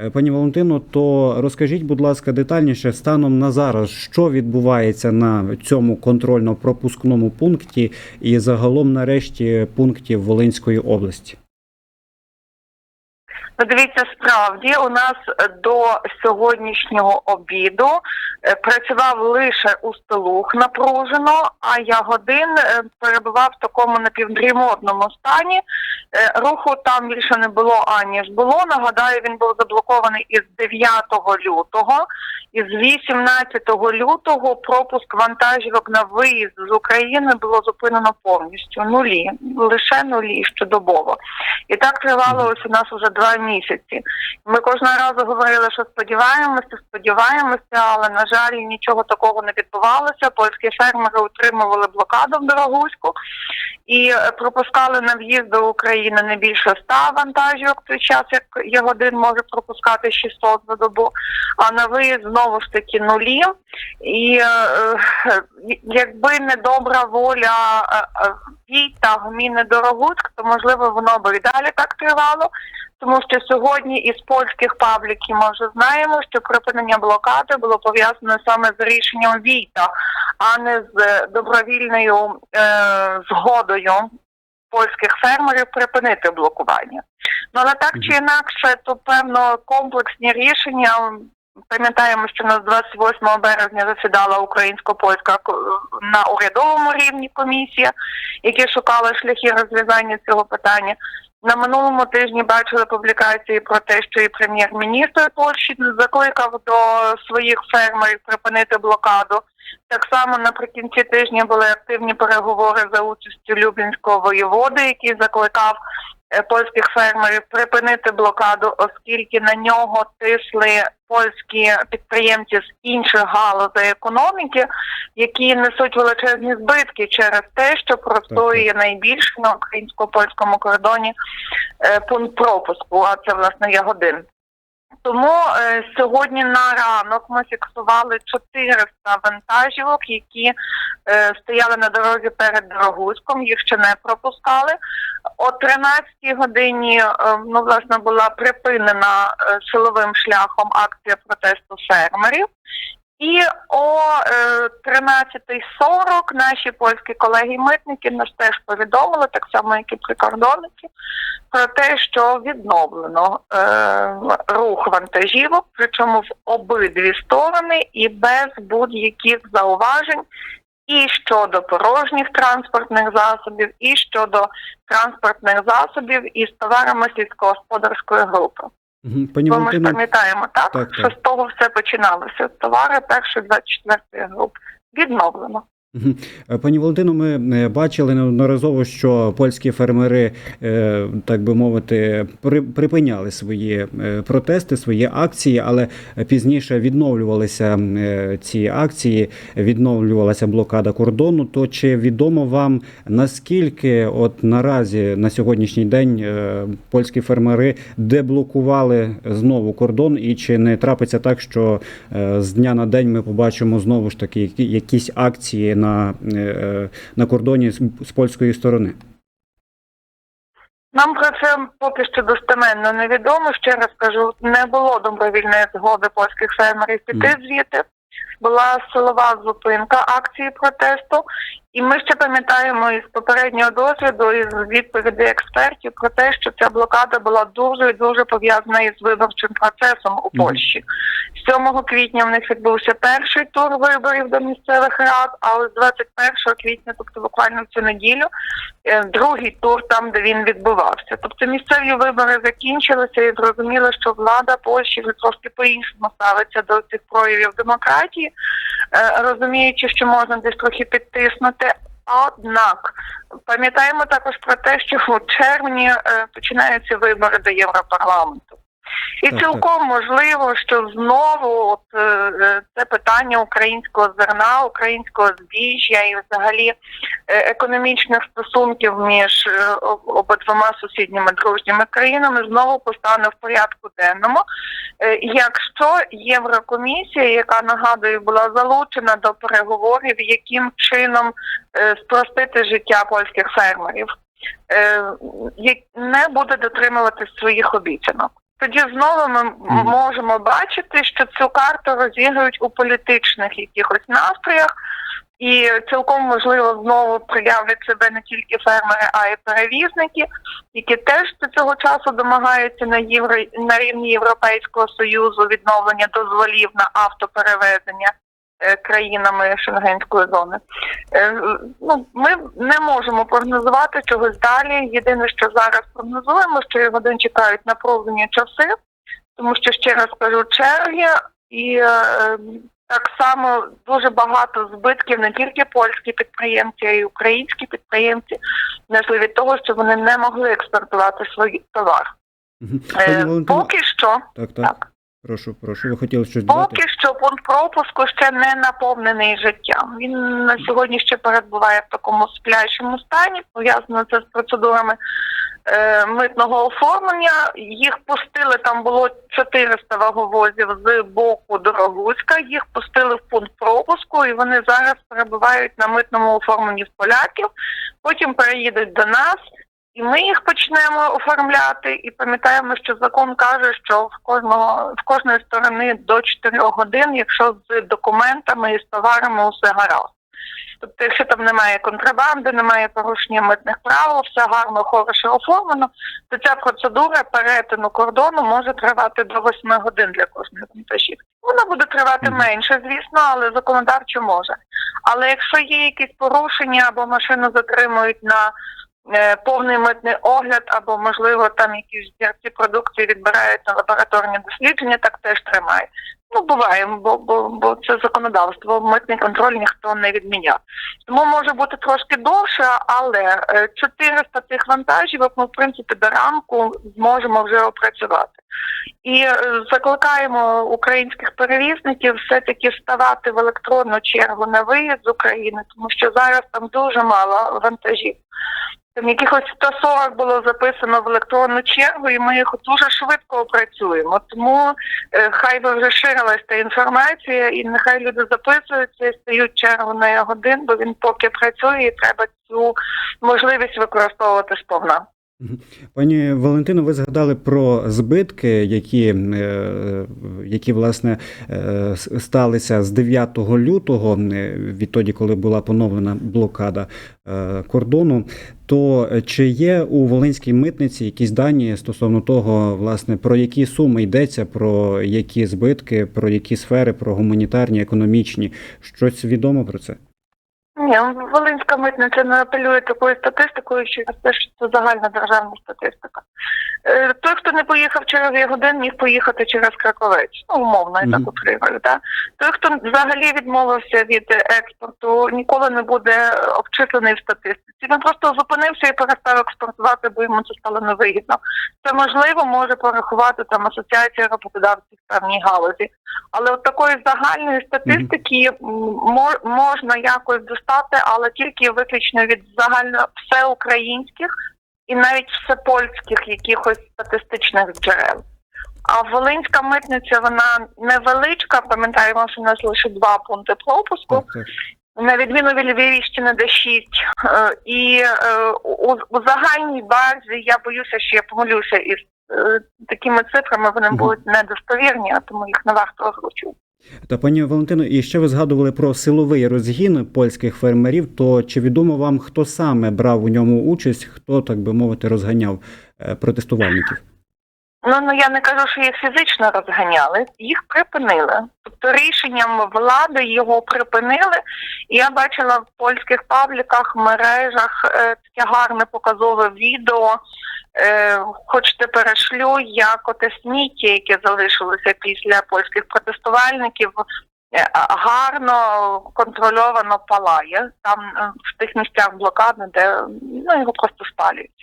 Е, Пані Валентино, то розкажіть, будь ласка, детальніше станом на зараз, що відбувається на цьому контрольно-пропускному пункті і загалом на решті пунктів Волинської області. Ну, дивіться, справді у нас до сьогоднішнього обіду е, працював лише Устилух напружено, а Ягодин е, перебував в такому напівдрімотному стані. Е, Руху там більше не було аніж було. Нагадаю, він був заблокований із 9 лютого. І з 18 лютого пропуск вантажівок на виїзд з України було зупинено повністю. Нулі, лише нулі щодобово. І так тривало ось у нас уже два місяці. Ми кожного разу говорили, що сподіваємося, сподіваємося, але на жаль, нічого такого не відбувалося. Польські фермери утримували блокаду в Дорогуську і е, пропускали на в'їзд до України не більше 100 вантажівок той час, як Ягодин може пропускати 600 за добу, а на виїзд знову ж таки нулі. І е, е, якби не добра воля е, е, Війта, гміни Дорогуськ, то можливо воно би і далі так тривало. Тому що сьогодні із польських пабліків ми вже знаємо, що припинення блокади було пов'язане саме з рішенням Війта, а не з добровільною е, згодою польських фермерів припинити блокування. Ну але так чи інакше, то певно комплексні рішення. Пам'ятаємо, що у нас 28 березня засідала українсько-польська ко- на урядовому рівні комісія, які шукали шляхи розв'язання цього питання. На минулому тижні бачили публікації про те, що і прем'єр-міністр Польщі закликав до своїх фермерів припинити блокаду. Так само наприкінці тижня були активні переговори за участю Люблінського воєводи, який закликав польських фермерів припинити блокаду, оскільки на нього тисли польські підприємці з інших галузей економіки, які несуть величезні збитки через те, що простоює найбільше на українсько-польському кордоні е, пункт пропуску, а це власне Ягодин. Тому е, сьогодні на ранок ми фіксували 400 вантажівок, які е, стояли на дорозі перед Дорогуськом, їх ще не пропускали. О 13 годині е, ну, власне, була припинена е, силовим шляхом акція протесту фермерів. І о е, 13.40 наші польські колеги-митники нас теж повідомили, так само як і прикордонники, про те, що відновлено е, рух вантажівок, причому в обидві сторони і без будь-яких зауважень. І щодо порожніх транспортних засобів, і щодо транспортних засобів із товарами сільськогосподарської групи. Пані Бо ми ж пам'ятаємо, так, Так, що з того все починалося. Товари першої 24 групи відновлено. Е, Пані Валентино, ми е, бачили неодноразово, що польські фермери, е, так би мовити, припиняли свої протести, свої акції, але пізніше відновлювалися ці акції, відновлювалася блокада кордону. То чи відомо вам наскільки, от наразі на сьогоднішній день, польські фермери деблокували знову кордон, і чи не трапиться так, що з дня на день ми побачимо знову ж таки якісь акції на, е, на кордоні з, з польської сторони? Нам про це поки що достеменно невідомо. Ще раз кажу, не було добровільної згоди польських фермерів піти звідти. Була силова зупинка акції протесту, і ми ще пам'ятаємо із попереднього досвіду, із відповідей експертів про те, що ця блокада була дуже і дуже пов'язана із виборчим процесом у Польщі. 7 квітня в них відбувся перший тур виборів до місцевих рад, а ось 21 квітня, тобто буквально в цю неділю, е, другий тур там, де він відбувався. Тобто місцеві вибори закінчилися і зрозуміло, що влада Польщі вже трошки по-іншому ставиться до цих проявів демократії, е, розуміючи, що можна десь трохи підтиснути. Однак пам'ятаємо також про те, що у червні е, починаються вибори до Європарламенту. І Так, цілком можливо, що знову от е, е, це питання українського зерна, українського збіжжя і взагалі е, економічних стосунків між обидвома сусідніми дружніми країнами знову постане в порядку денному. Якщо Єврокомісія, яка нагадую була залучена до переговорів, яким чином спростити життя польських фермерів, не буде дотримуватись своїх обіцянок. Тоді знову ми можемо бачити, що цю карту розігрують у політичних якихось настроях, і цілком можливо знову проявлять себе не тільки фермери, а й перевізники, які теж до цього часу домагаються на євро на рівні Європейського союзу відновлення дозволів на автоперевезення країнами Шенгенської зони. Е, Ну, ми не можемо прогнозувати чогось далі. Єдине, що зараз прогнозуємо, що його чекають напружені часи, тому що ще раз кажу, черги і е, так само дуже багато збитків не тільки польські підприємці, а й українські підприємці несли від того, що вони не могли експортувати свій товар. Е, Поки що так, так, так. Прошу, прошу. Ви хотіли щось додати? Поки що пункт пропуску ще не наповнений життям. Він на сьогодні ще перебуває в такому сплячому стані. Пов'язано це з процедурами е, митного оформлення. Їх пустили там було 400 ваговозів з боку Дорогуська. Їх пустили в пункт пропуску, і вони зараз перебувають на митному оформленні в поляків. Потім переїдуть до нас. І ми їх почнемо оформляти, і пам'ятаємо, що закон каже, що в кожного в кожної сторони до 4 годин, якщо з документами і з товарами усе гаразд. Тобто, якщо там немає контрабанди, немає порушення митних правил, все гарно, хороше оформлено, то ця процедура перетину кордону може тривати до 8 годин для кожної вантажівки. Вона буде тривати менше, звісно, але законодавчо може. Але якщо є якісь порушення або машину затримують на повний митний огляд, або можливо там якісь зірці продукції відбирають на лабораторні дослідження, так теж тримають. Ну, буває, бо, бо, бо це законодавство, митний контроль ніхто не відміняв. Тому може бути трошки довше, але е, 400 цих вантажівок ми, в принципі, до ранку зможемо вже опрацювати. І е, закликаємо українських перевізників все-таки ставати в електронну чергу на виїзд з України, тому що зараз там дуже мало вантажів. Там якихось 140 було записано в електронну чергу, і ми їх дуже швидко опрацюємо. Тому е, хай би вже ширилась та інформація, і нехай люди записуються і стають чергу на годин, бо він поки працює, і треба цю можливість використовувати сповна. Пані Валентино, ви згадали про збитки, які, е, які власне е, сталися з 9 лютого, е, відтоді, коли була поновлена блокада кордону. То чи є у Волинській митниці якісь дані стосовно того, власне, про які суми йдеться, про які збитки, про які сфери, про гуманітарні, економічні? Щось відомо про це? Ні, Волинська митниця не апелює такою статистикою, що це загальна державна статистика. Хто не поїхав через Ягодин, міг поїхати через Краковець. Ну, умовно, я Мгм. так утрирую. Да? Той, хто взагалі відмовився від експорту, ніколи не буде обчислений в статистиці. Він просто зупинився і перестав експортувати, бо йому це стало невигідно. Це можливо може порахувати там асоціація роботодавців в певній галузі. Але от такої загальної статистики м, мо- можна якось достати, але тільки виключно від загально всеукраїнських і навіть всепольських якихось статистичних джерел. А Волинська митниця вона невеличка. Пам'ятаємо, що у нас лише два пункти пропуску. На відміну від Львівщини, де шість. Е, І е, у, у загальній базі я боюся, що я помилюся із е, такими цифрами. Вони будуть недостовірні, а тому їх не варто озвучувати. Та пані Валентино, і ще ви згадували про силовий розгін польських фермерів. То чи відомо вам, хто саме брав у ньому участь, хто так би мовити розганяв е, протестувальників? Ну, ну я не кажу, що їх фізично розганяли, їх припинили. Тобто рішенням влади його припинили. Я бачила в польських пабліках, мережах е, таке гарне показове відео. Е, хочете перешлю, як оте сміття, яке залишилося після польських протестувальників, е, гарно контрольовано палає там е, в тих місцях блокади, де ну його просто спалюють.